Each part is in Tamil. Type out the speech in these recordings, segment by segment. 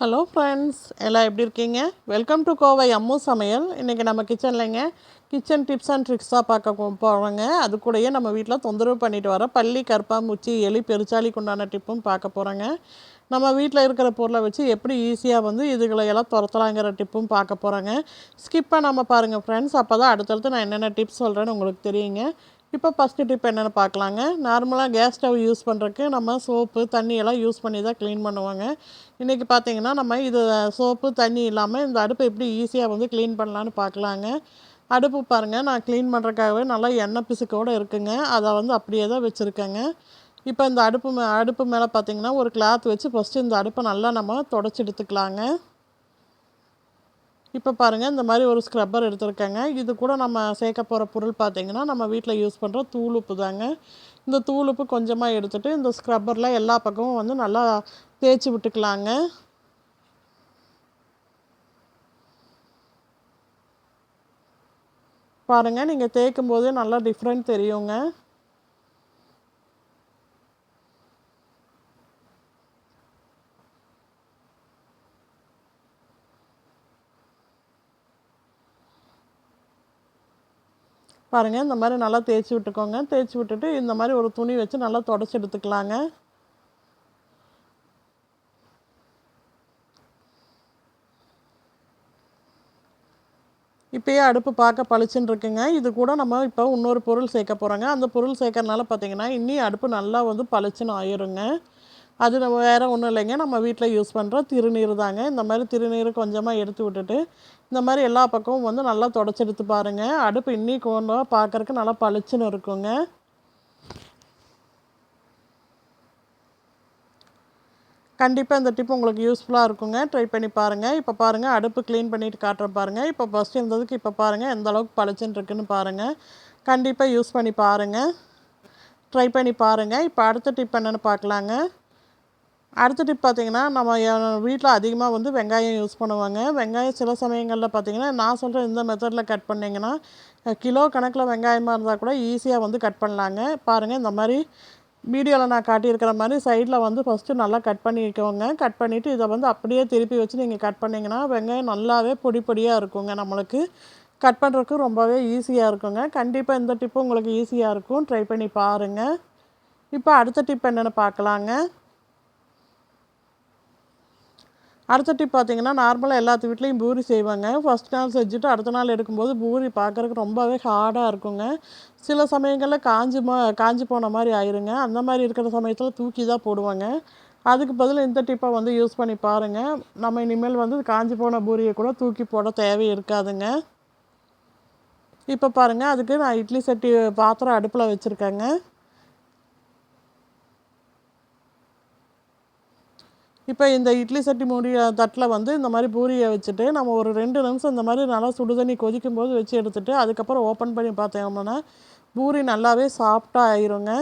ஹலோ ஃப்ரெண்ட்ஸ் எல்லாம் எப்படி இருக்கீங்க? வெல்கம் டு கோவை அம்மு சமையல். இன்றைக்கி நம்ம கிச்சன்லைங்க கிச்சன் டிப்ஸ் அண்ட் ட்ரிக்ஸாக பார்க்க போகிறோங்க அது கூடயே நம்ம வீட்டில் தொந்தரவு பண்ணிட்டு வர பள்ளி கற்பாம்பூச்சி எலி பெருச்சாலிக்கு உண்டான டிப்பும் பார்க்க போகிறோங்க நம்ம வீட்டில் இருக்கிற பொருளை வச்சு எப்படி ஈஸியாக வந்து இதுகளை எல்லாம் துரத்தலாங்கிற டிப்பும் பார்க்க போகிறோங்க ஸ்கிப் பண்ணாமல் பாருங்கள் ஃப்ரெண்ட்ஸ் அப்போ தான் அடுத்தடுத்து நான் என்னென்ன டிப்ஸ் சொல்கிறேன்னு உங்களுக்கு தெரியுங்க. இப்போ ஃபஸ்ட்டு டிப் என்னென்னு பார்க்கலாங்க. நார்மலாக கேஸ் ஸ்டவ் யூஸ் பண்ணுறக்கு நம்ம சோப்பு தண்ணி எல்லாம் யூஸ் பண்ணி தான் க்ளீன் பண்ணுவாங்க. இன்றைக்கி பார்த்தீங்கன்னா நம்ம இது சோப்பு தண்ணி இல்லாமல் இந்த அடுப்பை எப்படி ஈஸியாக வந்து க்ளீன் பண்ணலான்னு பார்க்கலாங்க. அடுப்பு பாருங்கள் நான் க்ளீன் பண்ணுறக்காகவே நல்லா எண்ணெய் பிசுக்கோடு இருக்குங்க. அதை வந்து அப்படியே தான் வச்சுருக்கேங்க. இப்போ இந்த அடுப்பு மே அடுப்பு மேலே பார்த்தீங்கன்னா ஒரு கிளாத் வச்சு ஃபஸ்ட்டு இந்த அடுப்பை நல்லா நம்ம தொடச்சி எடுத்துக்கலாங்க. இப்போ பாருங்கள் இந்த மாதிரி ஒரு ஸ்க்ரப்பர் எடுத்திருக்கேங்க. இது கூட நம்ம சேர்க்க போகிற பொருள் பார்த்தீங்கன்னா நம்ம வீட்டில் யூஸ் பண்ணுற தூள் உப்பு தாங்க. இந்த தூள் உப்பு கொஞ்சமாக எடுத்துகிட்டு இந்த ஸ்க்ரப்பரில் எல்லா பக்கமும் வந்து நல்லா தேய்ச்சி விட்டுக்கலாங்க. பாருங்கள் நீங்கள் தேய்க்கும் போதே நல்லா டிஃப்ரெண்ட் தெரியுங்க. பாருங்கள் இந்த மாதிரி நல்லா தேய்ச்சி விட்டுக்கோங்க. தேய்ச்சி விட்டுட்டு இந்த மாதிரி ஒரு துணி வச்சு நல்லா தொடச்சி எடுத்துக்கலாங்க. இப்போயே அடுப்பு பார்க்க பளிச்சுன்னு இருக்குங்க. இது கூட நம்ம இப்போ இன்னொரு பொருள் சேர்க்க போகிறோங்க அந்த பொருள் சேர்க்கறனால பார்த்தீங்கன்னா இன்னி அடுப்பு நல்லா வந்து பளிச்சுன்னு ஆயிருங்க. அது நம்ம வேறு ஒன்றும் இல்லைங்க. நம்ம வீட்டில் யூஸ் பண்ணுற திருநீர் தாங்க. இந்த மாதிரி திருநீர் கொஞ்சமாக எடுத்து விட்டுட்டு இந்த மாதிரி எல்லா பக்கமும் வந்து நல்லா தொடச்செடுத்து பாருங்கள் அடுப்பு இன்னி கொண்டு பார்க்கறக்கு நல்லா பளிச்சுன்னு இருக்குங்க. கண்டிப்பாக இந்த டிப் உங்களுக்கு யூஸ்ஃபுல்லாக இருக்குங்க. ட்ரை பண்ணி பாருங்கள் இப்போ பாருங்கள் அடுப்பு க்ளீன் பண்ணிவிட்டு காட்டுறேன் பாருங்கள் இப்போ ஃபஸ்ட்டு இருந்ததுக்கு இப்போ பாருங்கள் எந்த அளவுக்கு பளிச்சுன்னு இருக்குன்னு பாருங்கள் கண்டிப்பாக யூஸ் பண்ணி பாருங்கள் ட்ரை பண்ணி பாருங்கள் இப்போ அடுத்த டிப் என்னென்னு பார்க்கலாங்க அடுத்த டிப் பார்த்தீங்கன்னா நம்ம வீட்டில் அதிகமாக வந்து வெங்காயம் யூஸ் பண்ணுவாங்க. வெங்காயம் சில சமயங்களில் பார்த்தீங்கன்னா நான் சொல்கிற இந்த மெத்தடில் கட் பண்ணிங்கன்னா கிலோ கணக்கில் வெங்காயமாக இருந்தால் கூட ஈஸியாக வந்து கட் பண்ணலாங்க. பாருங்கள் இந்த மாதிரி வீடியோவில் நான் காட்டியிருக்கிற மாதிரி சைடில் வந்து ஃபஸ்ட்டு நல்லா கட் பண்ணிக்கோங்க. கட் பண்ணிவிட்டு இதை வந்து அப்படியே திருப்பி வச்சு நீங்கள் கட் பண்ணிங்கன்னா வெங்காயம் நல்லாவே பொடி பொடியாக இருக்குங்க நம்மளுக்கு. கட் பண்ணுறதுக்கு ரொம்பவே ஈஸியாக இருக்குங்க. கண்டிப்பாக இந்த டிப்பு உங்களுக்கு ஈஸியாக இருக்கும். ட்ரை பண்ணி பாருங்கள் இப்போ அடுத்த டிப் என்னென்னு பார்க்கலாங்க. அடுத்த டிப் பார்த்தீங்கன்னா நார்மலாக எல்லாத்து வீட்லேயும் பூரி செய்வாங்க. ஃபஸ்ட் நாள் செஞ்சுட்டு அடுத்த நாள் எடுக்கும்போது பூரி பார்க்குறக்கு ரொம்பவே ஹார்டாக இருக்குங்க. சில சமயங்களில் காஞ்சி மா காஞ்சி போன மாதிரி ஆயிருங்க. அந்த மாதிரி இருக்கிற சமயத்தில் தூக்கி தான் போடுவாங்க. அதுக்கு பதில் இந்த டிப்பை வந்து யூஸ் பண்ணி பாருங்கள் நம்ம இனிமேல் வந்து காஞ்சி போன பூரியை கூட தூக்கி போட தேவை இருக்காதுங்க. இப்போ பாருங்கள் அதுக்கு நான் இட்லி சட்டி பாத்திரம் அடுப்பில் வச்சுருக்கேங்க. இப்போ இந்த இட்லி சட்டி மூடிய தட்டில் வந்து இந்த மாதிரி பூரியை வச்சுட்டு நம்ம ஒரு ரெண்டு நிமிஷம் இந்த மாதிரி நல்லா சுடுதண்ணி கொதிக்கும் போது வச்சு எடுத்துட்டு அதுக்கப்புறம் ஓப்பன் பண்ணி பார்த்தோம்னா பூரி நல்லாவே சாஃப்டாக ஆயிருங்க.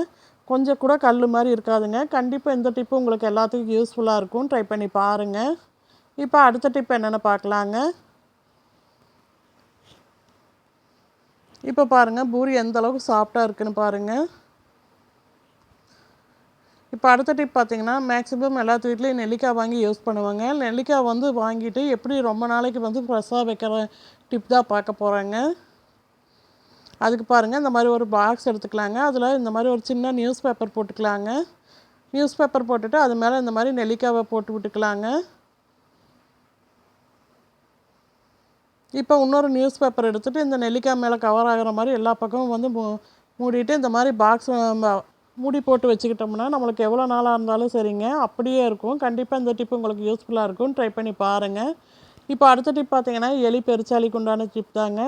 கொஞ்சம் கூட கல் மாதிரி இருக்காதுங்க. கண்டிப்பாக இந்த டிப்பு உங்களுக்கு எல்லாத்துக்கும் யூஸ்ஃபுல்லாக இருக்கும். ட்ரை பண்ணி பாருங்கள் இப்போ அடுத்த டிப் என்னென்னு பார்க்கலாங்க. இப்போ பாருங்கள் பூரி எந்த அளவுக்கு சாஃப்டாக இருக்குன்னு பாருங்கள் இப்போ அடுத்த டிப் பார்த்தீங்கன்னா மேக்ஸிமம் எல்லாத்து வீட்லேயும் நெல்லிக்காய் வாங்கி யூஸ் பண்ணுவாங்க. நெல்லிக்காய் வந்து வாங்கிட்டு எப்படி ரொம்ப நாளைக்கு வந்து ஃப்ரெஷ்ஷாக வைக்கிற டிப் தான் பார்க்க போகிறாங்க அதுக்கு பாருங்கள் இந்த மாதிரி ஒரு பாக்ஸ் எடுத்துக்கலாங்க. அதில் இந்த மாதிரி ஒரு சின்ன நியூஸ் பேப்பர் போட்டுக்கலாங்க. நியூஸ் பேப்பர் போட்டுட்டு அது மேலே இந்த மாதிரி நெல்லிக்காவை போட்டு விட்டுக்கலாங்க. இப்போ இன்னொரு நியூஸ் பேப்பர் எடுத்துகிட்டு இந்த நெல்லிக்காய் மேலே கவர் ஆகிற மாதிரி எல்லா பக்கமும் வந்து மூ மூடிட்டு இந்த மாதிரி பாக்ஸ் மூடி போட்டு வச்சுக்கிட்டோம்னா நம்மளுக்கு எவ்வளோ நாளாக இருந்தாலும் சரிங்க. அப்படியே இருக்கும். கண்டிப்பாக இந்த டிப் உங்களுக்கு யூஸ்ஃபுல்லாக இருக்கும். ட்ரை பண்ணி பாருங்கள் இப்போ அடுத்த டிப் பார்த்தீங்கன்னா எலி பெருச்சாலிக்கு உண்டான டிப் தாங்க.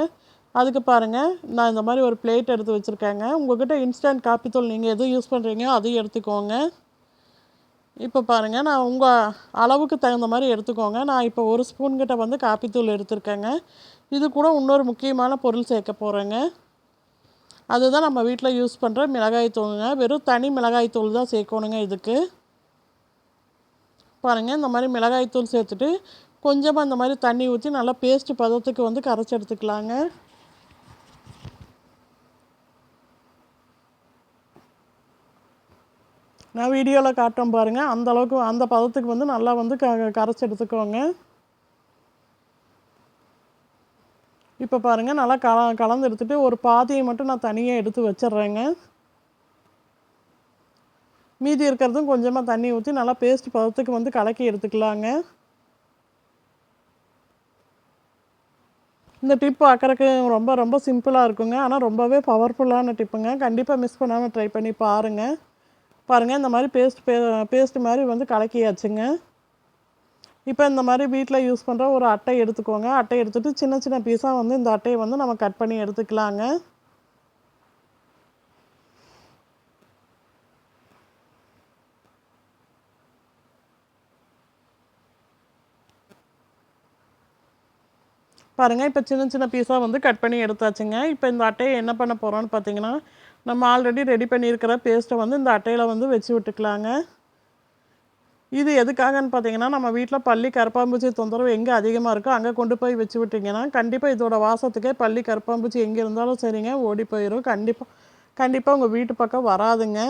அதுக்கு பாருங்கள் நான் இந்த மாதிரி ஒரு பிளேட் எடுத்து வச்சுருக்கேங்க. உங்கள்கிட்ட இன்ஸ்டன்ட் காப்பி தூள் நீங்கள் எது யூஸ் பண்ணுறீங்க அதையும் எடுத்துக்கோங்க. இப்போ பாருங்கள் நான் உங்கள் அளவுக்கு தகுந்த மாதிரி எடுத்துக்கோங்க. நான் இப்போ ஒரு ஸ்பூன்கிட்ட வந்து காப்பித்தூள் எடுத்துருக்கேங்க. இது கூட இன்னொரு முக்கியமான பொருள் சேர்க்க போகிறேங்க அதுதான் நம்ம வீட்டில் யூஸ் பண்ணுற மிளகாய் தூளுங்க. வெறும் தனி மிளகாய் தூள் தான் சேர்க்கணுங்க இதுக்கு. பாருங்கள் இந்த மாதிரி மிளகாய் தூள் சேர்த்துட்டு கொஞ்சமாக இந்த மாதிரி தண்ணி ஊற்றி நல்லா பேஸ்ட்டு பதத்துக்கு வந்து கரைச்சி எடுத்துக்கலாங்க. நான் வீடியோவில் காட்டுறேன் பாருங்கள் அந்த அளவுக்கு அந்த பதத்துக்கு வந்து நல்லா வந்து க கரைச்சி எடுத்துக்கோங்க. இப்போ பாருங்கள் நல்லா கல கலந்து எடுத்துகிட்டு ஒரு பாதியை மட்டும் நான் தனியாக எடுத்து வச்சிட்றேங்க. மீதி இருக்கிறதும் கொஞ்சமாக தண்ணி ஊற்றி நல்லா பேஸ்ட் பதத்துக்கு வந்து கலக்கி எடுத்துக்கலாங்க. இந்த டிப் பார்க்குறக்கு ரொம்ப ரொம்ப சிம்பிளாக இருக்குங்க. ஆனால் ரொம்பவே பவர்ஃபுல்லான டிப்புங்க. கண்டிப்பாக மிஸ் பண்ணாமல் ட்ரை பண்ணி பாருங்கள் பாருங்கள் இந்த மாதிரி பேஸ்ட் பே பேஸ்ட் மாதிரி வந்து கலக்கியாச்சுங்க. இப்போ இந்த மாதிரி வீட்டில் யூஸ் பண்ணுற ஒரு அட்டை எடுத்துக்கோங்க. அட்டை எடுத்துகிட்டு சின்ன சின்ன பீஸாக வந்து இந்த அட்டையை வந்து நம்ம கட் பண்ணி எடுத்துக்கலாங்க. பாருங்கள் இப்போ சின்ன சின்ன பீஸாக வந்து கட் பண்ணி எடுத்தாச்சுங்க. இப்போ இந்த அட்டையை என்ன பண்ண போகிறோன்னு பார்த்தீங்கன்னா நம்ம ஆல்ரெடி ரெடி பண்ணியிருக்கிற பேஸ்ட்டை வந்து இந்த அட்டையில் வந்து வச்சு விட்டுக்கலாங்க. இது எதுக்காகன்னு பார்த்தீங்கன்னா நம்ம வீட்டில் பள்ளி கருப்பாம்பூச்சி தொந்தரவு எங்கே அதிகமாக இருக்கோ அங்கே கொண்டு போய் வச்சு விட்டிங்கன்னா கண்டிப்பாக இதோட வாசத்துக்கே பள்ளி கருப்பாம்பூச்சி எங்கே இருந்தாலும் சரிங்க ஓடி போயிடும் கண்டிப்பாக கண்டிப்பாக உங்கள் வீட்டு பக்கம் வராதுங்க.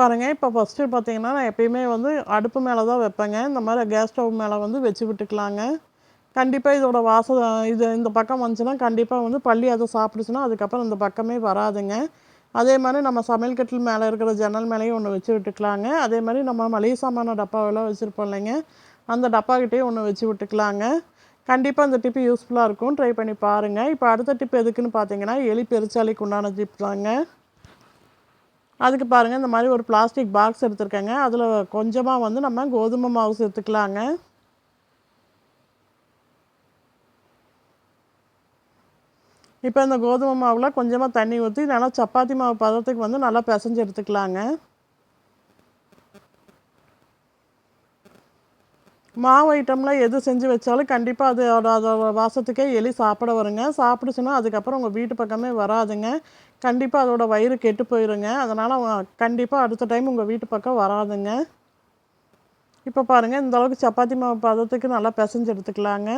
பாருங்கள் இப்போ ஃபஸ்ட்டு பார்த்தீங்கன்னா நான் எப்பயுமே வந்து அடுப்பு மேலே தான் வைப்பேங்க. இந்த மாதிரி கேஸ் ஸ்டவ் மேலே வந்து வச்சு விட்டுக்கலாங்க. கண்டிப்பாக இதோட வாசம் இது இந்த பக்கம் வந்துச்சுன்னா கண்டிப்பாக வந்து பள்ளி அதை சாப்பிடுச்சுன்னா அதுக்கப்புறம் இந்த பக்கமே வராதுங்க. அதே மாதிரி நம்ம சமையல் கட்டில் மேலே இருக்கிற ஜன்னல் மேலேயும் ஒன்று வச்சு விட்டுக்கலாங்க. அதே மாதிரி நம்ம மளிகை சாமான டப்பாவெல்லாம் வச்சுருப்போம் இல்லைங்க. அந்த டப்பாக்கிட்டே ஒன்று வச்சு விட்டுக்கலாங்க. கண்டிப்பாக அந்த டிப்பு யூஸ்ஃபுல்லாக இருக்கும். ட்ரை பண்ணி பாருங்கள் இப்போ அடுத்த டிப் எதுக்குன்னு பார்த்தீங்கன்னா எலி பெருச்சாலைக்கு உண்டான டிப் தாங்க. அதுக்கு பாருங்கள் இந்த மாதிரி ஒரு பிளாஸ்டிக் பாக்ஸ் எடுத்துருக்கேங்க. அதில் கொஞ்சமாக வந்து நம்ம கோதுமை மாவு சேர்த்துக்கலாங்க. இப்போ இந்த கோதுமை மாவில் கொஞ்சமாக தண்ணி ஊற்றி நல்லா சப்பாத்தி மாவு பதத்துக்கு வந்து நல்லா பிசைஞ்சு எடுத்துக்கலாங்க. மாவு ஐட்டம்லாம் எது செஞ்சு வச்சாலும் கண்டிப்பாக அது அதோட வாசத்துக்கே எலி சாப்பிட வருங்க. சாப்பிடுச்சுன்னா அதுக்கப்புறம் உங்கள் வீட்டு பக்கமே வராதுங்க. கண்டிப்பாக அதோட வயிறு கெட்டு போயிருங்க. அதனால் கண்டிப்பாக அடுத்த டைம் உங்கள் வீட்டு பக்கம் வராதுங்க. இப்போ பாருங்கள் இந்த அளவுக்கு சப்பாத்தி மாவு பதத்துக்கு நல்லா பிசைஞ்சு எடுத்துக்கலாங்க.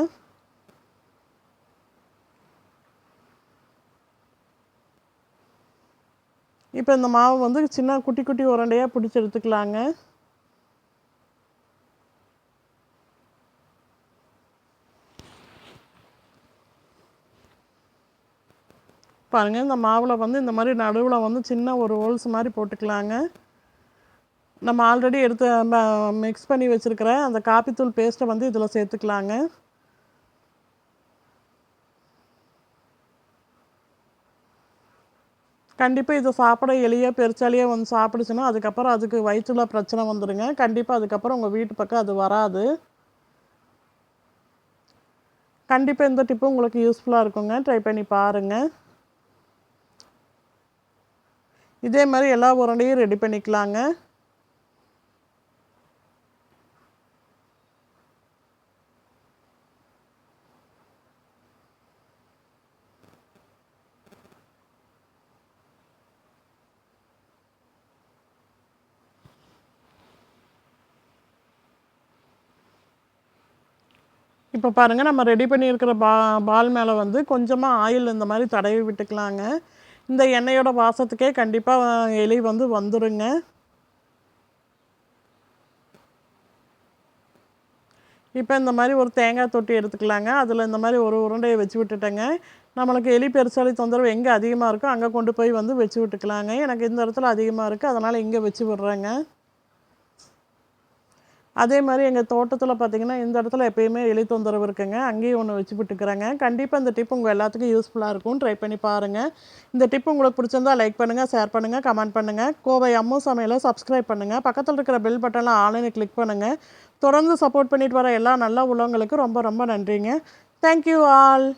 இப்போ இந்த மாவு வந்து சின்ன குட்டி குட்டி உரண்டையாக பிடிச்சி எடுத்துக்கலாங்க. பாருங்கள் இந்த மாவில் வந்து இந்த மாதிரி நடுவில் வந்து சின்ன ஒரு ஹோல்ஸ் மாதிரி போட்டுக்கலாங்க. நம்ம ஆல்ரெடி எடுத்து மிக்ஸ் பண்ணி வச்சுருக்கிற அந்த காப்பித்தூள் பேஸ்ட்டை வந்து இதில் சேர்த்துக்கலாங்க. கண்டிப்பாக இதை சாப்பிட எளியாக பெருச்சாலியே வந்து சாப்பிடுச்சுன்னா அதுக்கப்புறம் அதுக்கு வயிற்றில் பிரச்சனை வந்துடுங்க கண்டிப்பாக அதுக்கப்புறம் உங்கள் வீட்டு பக்கம் அது வராது. கண்டிப்பாக இந்த டிப்பு உங்களுக்கு யூஸ்ஃபுல்லாக இருக்குங்க. ட்ரை பண்ணி பாருங்கள் இதே மாதிரி எல்லா உருண்டையும் ரெடி பண்ணிக்கலாங்க. இப்போ பாருங்கள் நம்ம ரெடி பண்ணியிருக்கிற பா பால் மேலே வந்து கொஞ்சமாக ஆயில் இந்த மாதிரி தடவி விட்டுக்கலாங்க. இந்த எண்ணெயோட வாசத்துக்கே கண்டிப்பாக எலி வந்து வந்துடுங்க இப்போ இந்த மாதிரி ஒரு தேங்காய் தொட்டி எடுத்துக்கலாங்க. அதில் இந்த மாதிரி ஒரு உருண்டையை வச்சு விட்டுட்டேங்க. நம்மளுக்கு எலி பெருசாலி தொந்தரவு எங்கே அதிகமாக இருக்கோ அங்கே கொண்டு போய் வந்து வச்சு விட்டுக்கலாங்க. எனக்கு இந்த இடத்துல அதிகமாக இருக்குது அதனால் இங்கே வச்சு விட்றேங்க. அதே மாதிரி எங்கள் தோட்டத்தில் பார்த்திங்கன்னா இந்த இடத்துல எப்பயுமே எலி தொந்தரவு இருக்குங்க. அங்கேயும் ஒன்று வச்சு விட்டுக்கிறேங்க. கண்டிப்பாக இந்த டிப் உங்கள் எல்லாத்துக்கும் யூஸ்ஃபுல்லாக இருக்கும். ட்ரை பண்ணி பாருங்கள் இந்த டிப் உங்களுக்கு பிடிச்சிருந்தா லைக் பண்ணுங்கள் ஷேர் பண்ணுங்கள் கமெண்ட் பண்ணுங்கள் கோவை அம்மு சமையலை சப்ஸ்கிரைப் பண்ணுங்கள் பக்கத்தில் இருக்கிற பெல் பட்டனில் ஆன்லைனில் கிளிக் பண்ணுங்கள் தொடர்ந்து சப்போர்ட் பண்ணிட்டு வர எல்லா நல்ல உள்ளவங்களுக்கும் ரொம்ப ரொம்ப நன்றிங்க. Thank you all